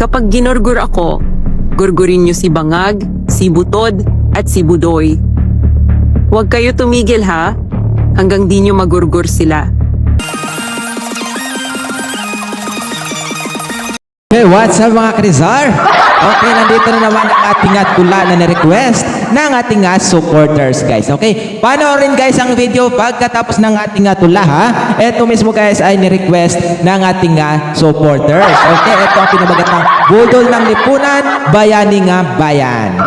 Kapag ginorgur ako, gurgurin niyo si Bangag, si Butod, at si Budoy. Huwag kayo tumigil ha, hanggang di niyo magurgur sila. Hey, what's up mga Krizar? Okay, nandito na naman ang ating nga tula na na-request ng ating nga supporters, guys. Okay, panoorin guys ang video pagkatapos ng ating nga tula, ha? Ito mismo guys ay ni-request ng ating nga supporters. Okay, ito ang pinamagatang Budol ng Lipunan, Bayani nga Bayan.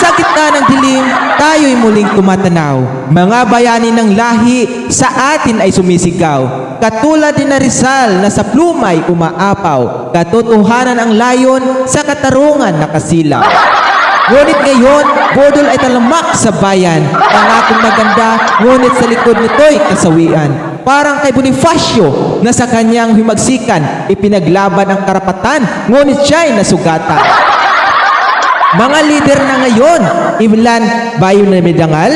Sa gitna ng dilim, tayo'y muling tumatanaw. Mga bayani ng lahi, sa atin ay sumisigaw. Katulad din na Rizal na sa plumay umaapaw. Katotohanan ang layon, sa katarungan nakasilaw. Ngunit ngayon, budol ay talamak sa bayan. Pangakong maganda, ngunit sa likod nito'y kasawian. Parang kay Bonifacio na sa kanyang himagsikan, ipinaglaban ang karapatan, ngunit siya'y nasugatan. Mga leader na ngayon, ilan ba yung namidangal?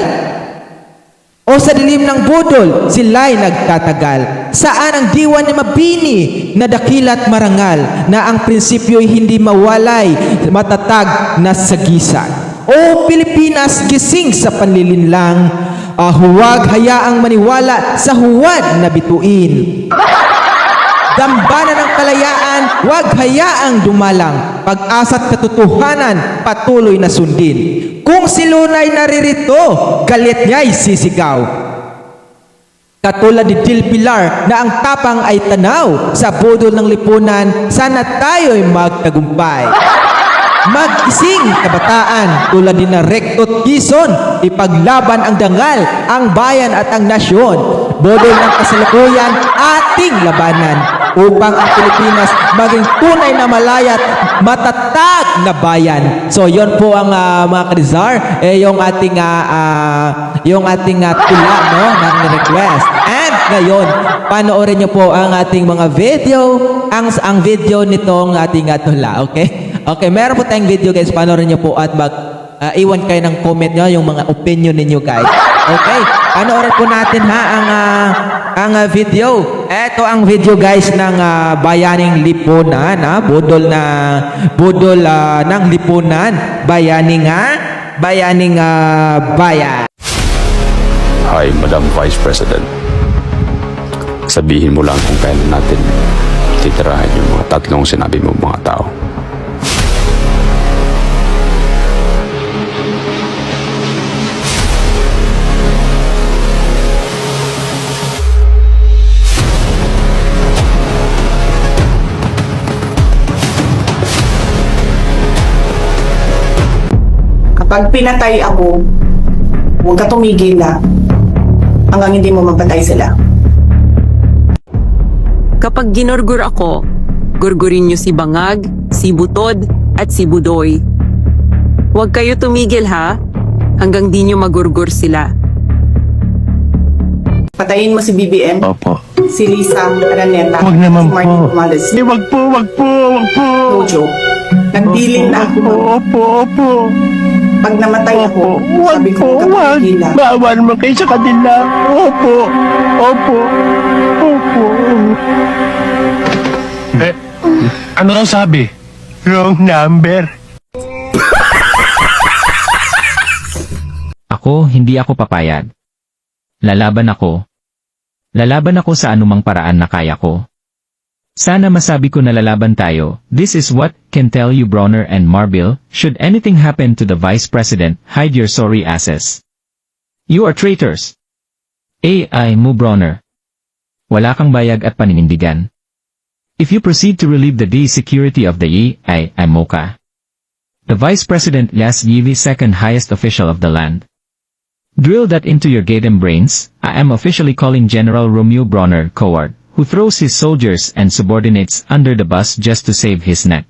O sa dilim ng budol, sila'y nagtatagal. Saan ang diwa ni Mabini na dakilat marangal na ang prinsipyo'y hindi mawalay, matatag na sagisan? O Pilipinas, gising sa panlilinlang, ah, huwag hayaang maniwala sa huwad na bituin. Dambana ng kalayaan, huwag hayaang dumalang. Pag-asa't katotohanan, patuloy na sundin. Kung si Lunay naririto, galit niya'y sisigaw. Katulad ni Dil Pilar na ang tapang ay tanaw sa budol ng lipunan, sana tayo'y magtagumpay. Mag-ising kabataan tulad din ng Rektot Quezon, ipaglaban ang dangal, ang bayan at ang nasyon. Bodol ng kasalukuyan, ating labanan upang ang Pilipinas maging tunay na malayat, matatag na bayan. So yon po ang ah, mga Krizar, eh yung ating ah, ah, yung ating ah, tula no ng request. And ngayon, panoorin niyo po ang ating mga video, ang ang video nitong ating ah, tula, okay? Okay, meron po tayong video guys, panoorin niyo po at mag ah, iwan kayo ng comment niyo yung mga opinion ninyo guys. Okay, panoorin po natin ha ang ah, ang ah, video. Ito ang video guys ng ah, Bayaning Lipunan, ha? Budol na budol ah, ng Lipunan, Bayaning nga, Bayaning ah, Bayan. Hi, Madam Vice President. Sabihin mo lang kung kailan natin titirahan yung mga tatlong sinabi mo mga tao. Kapag pinatay ako, huwag ka tumigil na hanggang hindi mo mapatay sila. Kapag ginorgur ako, gurgurin niyo si Bangag, si Butod, at si Budoy. Huwag kayo tumigil ha, hanggang di niyo magurgur sila. Patayin mo si BBM, Opo. si Lisa Araneta, Wag naman si Martin po. Romales. Hindi, wag po, wag po, wag po. No joke. Nagdiling na ako. Opo, opo. Pag namatay ako, Opo, wag sabi ko, po, huwag. Bawal naman kayo sa kanila. Opo, opo, opo. Eh, ano raw sabi? Wrong number. Ako, hindi ako papayag. Lalaban ako. Lalaban ako sa anumang paraan na kaya ko. Sana masabi ko na lalaban tayo. This is what can tell you Bronner and Marbil. Should anything happen to the Vice President, hide your sorry asses. You are traitors. AI mo Bronner. Wala kang bayag at paninindigan. If you proceed to relieve the D security of the AI, I'm Mocha. The Vice President Yas Yivi second highest official of the land. Drill that into your Gaydem brains, I am officially calling General Romeo Bronner coward, who throws his soldiers and subordinates under the bus just to save his neck.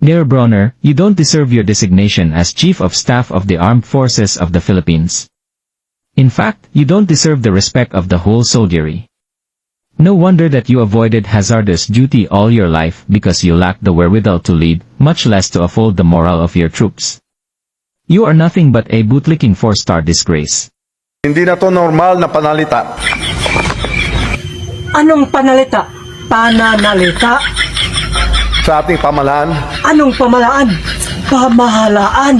Dear Bronner, you don't deserve your designation as Chief of Staff of the Armed Forces of the Philippines. In fact, you don't deserve the respect of the whole soldiery. No wonder that you avoided hazardous duty all your life because you lacked the wherewithal to lead, much less to uphold the morale of your troops. You are nothing but a bootlicking four-star disgrace. Hindi na to normal na panalita. Anong panalita? Pananalita? Sa ating pamahalaan Anong pamalaan? Pamahalaan.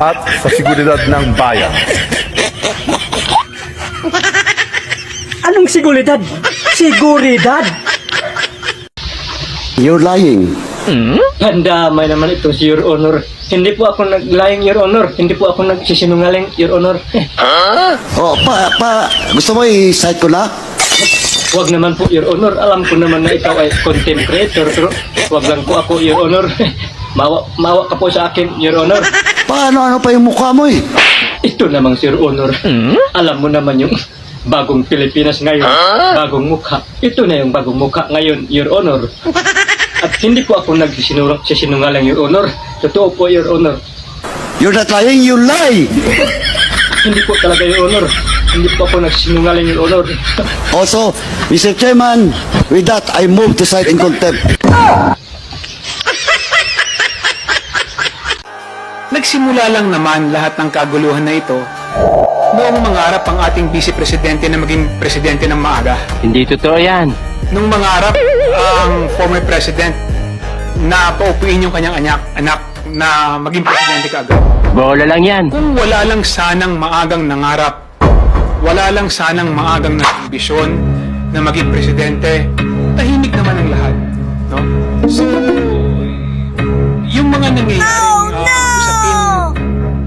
at sa seguridad ng bayan. Anong seguridad? Seguridad. You're lying. Handamay naman ito si Your Honor. Hindi po ako nag-lying, Your Honor. Hindi po ako nagsisinungaling, Your Honor. Oh, pa, pa, gusto mo i-cite ko na? Wag naman po, Your Honor. Alam ko naman na ikaw ay content creator, pero wag lang po ako, Your Honor. mawa, mawa ka po sa akin, Your Honor. Paano ano pa yung mukha mo eh? Ito namang Sir Honor. Alam mo naman yung bagong Pilipinas ngayon, bagong mukha. Ito na yung bagong mukha ngayon, Your Honor. At hindi po ako nagsisinungaling, sisinungaling, Your Honor. Totoo po, Your Honor. You're not lying, you lie! Hindi po talaga, Your Honor. Hindi po ako nagsinungaling, Your Honor. Also, Mr. Chairman, with that, I move to cite in contempt. Nagsimula lang naman lahat ng kaguluhan na ito noong mangarap ang ating vice presidente na maging presidente ng maaga. Hindi totoo yan. Nung mangarap ang former president na paupuin yung kanyang anak, anak na maging presidente kaagad. Bola lang yan. Kung wala lang sanang maagang nangarap, wala lang sanang maagang nambisyon na maging presidente, tahimik naman ang lahat. No? So, yung mga nangyayaring uh, usapin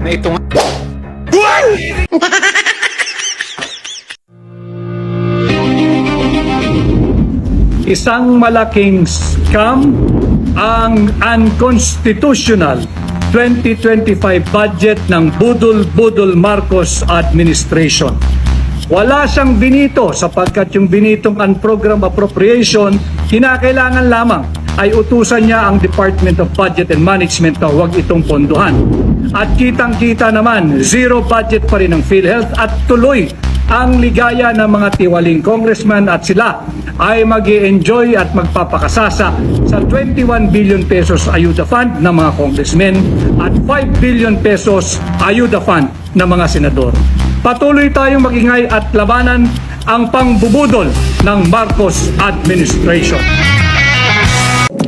na ito nga, Isang malaking scam ang unconstitutional 2025 budget ng Budol-Budol Marcos Administration. Wala siyang binito sapagkat yung binitong unprogram appropriation, kinakailangan lamang ay utusan niya ang Department of Budget and Management na huwag itong pondohan. At kitang-kita naman, zero budget pa rin ng PhilHealth at tuloy ang ligaya ng mga tiwaling congressman at sila ay mag enjoy at magpapakasasa sa 21 billion pesos ayuda fund ng mga congressmen at 5 billion pesos ayuda fund ng mga senador. Patuloy tayong magingay at labanan ang pangbubudol ng Marcos administration.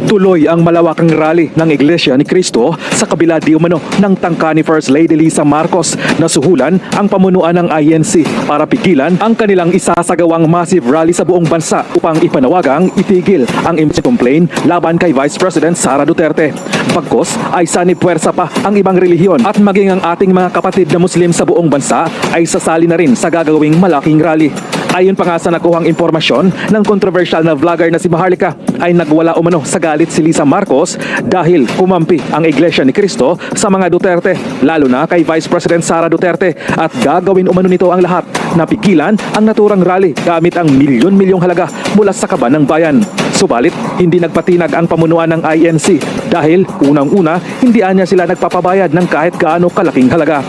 Tuloy ang malawakang rally ng Iglesia ni Cristo sa kabila di umano ng tangka ni First Lady Lisa Marcos na suhulan ang pamunuan ng INC para pigilan ang kanilang isasagawang massive rally sa buong bansa upang ipanawagang itigil ang impeachment complaint laban kay Vice President Sara Duterte. Pagkos ay sanipuwersa pa ang ibang relihiyon at maging ang ating mga kapatid na Muslim sa buong bansa ay sasali na rin sa gagawing malaking rally. Ayon pa nga sa nakuhang impormasyon ng controversial na vlogger na si Maharlika ay nagwala umano sa galit si Lisa Marcos dahil kumampi ang Iglesia ni Cristo sa mga Duterte, lalo na kay Vice President Sara Duterte at gagawin umano nito ang lahat na pigilan ang naturang rally gamit ang milyon-milyong halaga mula sa kaban ng bayan. Subalit, hindi nagpatinag ang pamunuan ng INC dahil unang-una, hindi anya sila nagpapabayad ng kahit gaano kalaking halaga.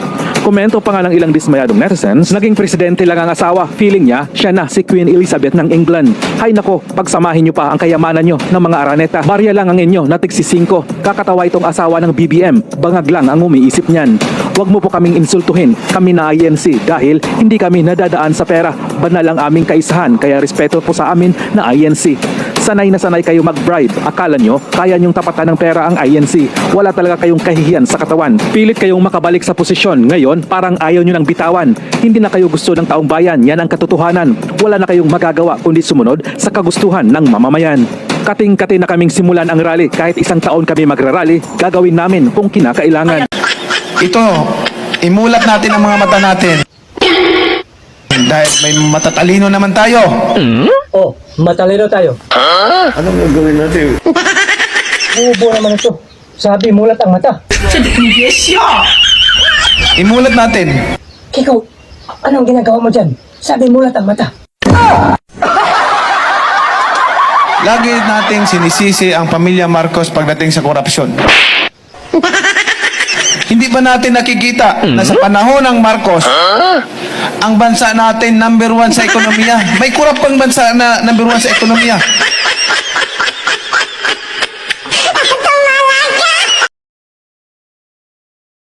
Komento pa nga ng ilang dismayadong netizens, naging presidente lang ang asawa. Feeling niya, siya na si Queen Elizabeth ng England. Hay nako, pagsamahin niyo pa ang kayamanan niyo ng mga araneta. Barya lang ang inyo na tigsi 5. Kakatawa itong asawa ng BBM. Bangag lang ang umiisip niyan. Huwag mo po kaming insultuhin, kami na INC, dahil hindi kami nadadaan sa pera. Banal ang aming kaisahan, kaya respeto po sa amin na INC. Sanay na sanay kayo mag-bribe. Akala nyo, kaya nyong tapatan ng pera ang INC. Wala talaga kayong kahihiyan sa katawan. Pilit kayong makabalik sa posisyon. Ngayon, parang ayaw nyo ng bitawan. Hindi na kayo gusto ng taong bayan. Yan ang katotohanan. Wala na kayong magagawa kundi sumunod sa kagustuhan ng mamamayan. Kating-kati na kaming simulan ang rally. Kahit isang taon kami magrarally, gagawin namin kung kinakailangan. ito, imulat natin ang mga mata natin. Dahil may matatalino naman tayo. Oh, matalino tayo. Anong gagawin natin? Bubo naman ito. Sabi, mulat ang mata. Imulat natin. Kiko, anong ginagawa mo dyan? Sabi, mulat ang mata. Lagi nating sinisisi ang pamilya Marcos pagdating sa korupsyon. Hindi ba natin nakikita na sa panahon ng Marcos, ang bansa natin number one sa ekonomiya? May kurap pang bansa na number one sa ekonomiya.